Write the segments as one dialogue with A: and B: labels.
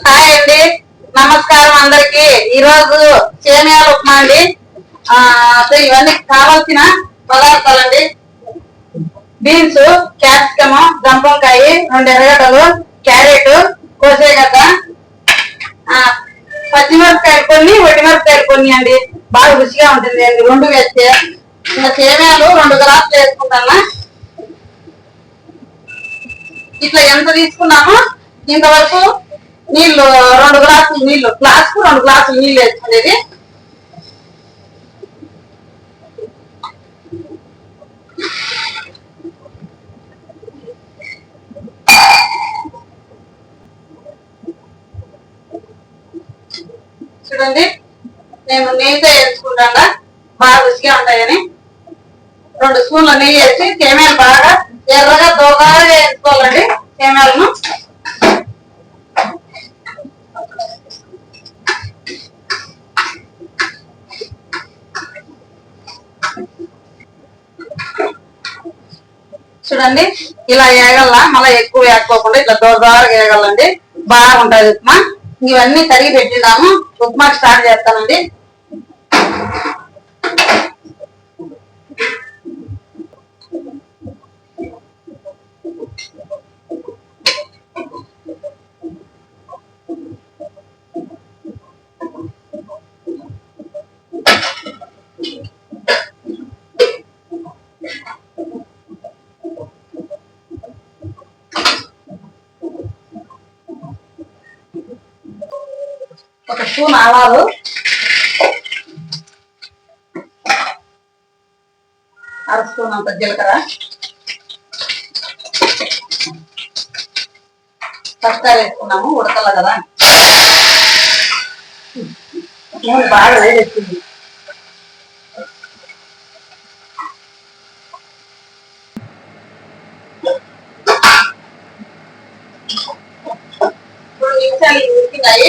A: Hi అండి. నమస్కారం అందరికి. ఈరోజు రోజు సేమియాలు ఉప్మా అండి. ఆ, సో ఇవన్నీ కావాల్సిన పదార్థాలండి. బీన్స్ క్యాప్సికమ్ దంపంకాయ రెండు ఎర్రగడ్డలు క్యారెట్ కోసేగడ్డ. ఆ, పచ్చిమిరపకాయలు కొన్ని ఒట్టిమిరపకాయలు కొన్ని అండి. బాగా రుచిగా ఉంటుంది. అండి రెండు వేస్తే. ఇంకా సేమియాలు రెండు గ్లాసులు వేసుకుంటానా. ఇట్లా ఎంత తీసుకున్నామో ఇంతవరకు నీళ్ళు రెండు గ్లాసులు నీళ్ళు గ్లాసుకు రెండు గ్లాసులు నీళ్ళు వేసుకునేది చూడండి నేను నెయ్యితో వేసుకుంటాను బాగా రుచిగా ఉంటాయని. రెండు స్పూన్ల నెయ్యి వేసి కెమెరాలు బాగా ఎర్రగా దోగా వేసుకోవాలండి సేమ్యాలను చూడండి ఇలా వేగల్లా మళ్ళీ ఎక్కువ వేసుకోకుండా ఇట్లా దోరగా వేగలండి బాగుంటది ఉప్మా. ఇవన్నీ తరిగి పెట్టినాము ఉప్మా స్టార్ట్ చేస్తానండి. ఒక స్పూన్ ఆవాలు. అర స్పూన్ అంత జీలకర్ర. పచ్చికాయ వేసుకున్నాము ఉడకల కదా. నూనె బాగా వేడెక్కింది. రెండు నిమిషాలు ఉడికినాయి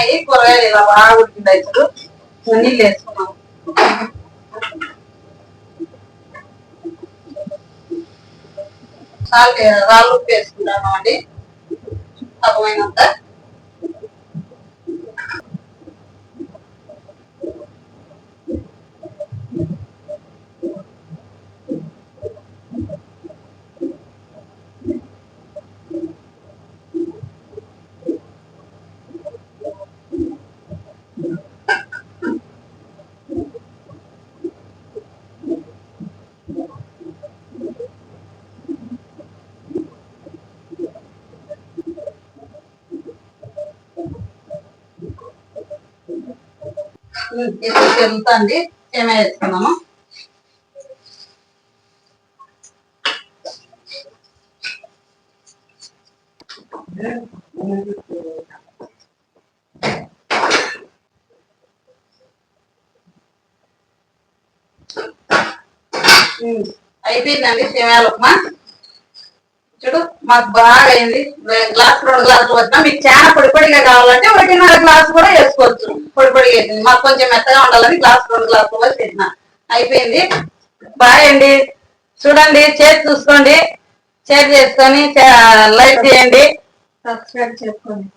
A: ఉన్నాయి కూరగాయలు ఇలా బాగా ఉంటుంది ఇప్పుడు నీళ్ళు వేసుకున్నాం సాల్ట్ రాళ్ళు ఉప్పు అండి? తప్పమైనంత ఇప్పుడు ఎంత అండి? ఏమే వేసుకున్నాము అయిపోయిందండి సేమ్యాల ఉప్మా చూడు మాకు బాగా అయింది గ్లాస్ రెండు గ్లాసులు వచ్చినా మీకు చాలా పొడి పొడిగా కావాలంటే ఒకటిన్నర గ్లాస్ కూడా వేసుకోవచ్చు పొడి పొడిగా అయింది మాకు కొంచెం మెత్తగా ఉండాలని గ్లాస్ రెండు గ్లాసులు పోసి పెట్టిన. అయిపోయింది. బాయ్ అండి చూడండి చేతి చూసుకోండి. షేర్ చేసుకొని లైక్ చేయండి.
B: సబ్స్క్రైబ్ చేసుకోండి.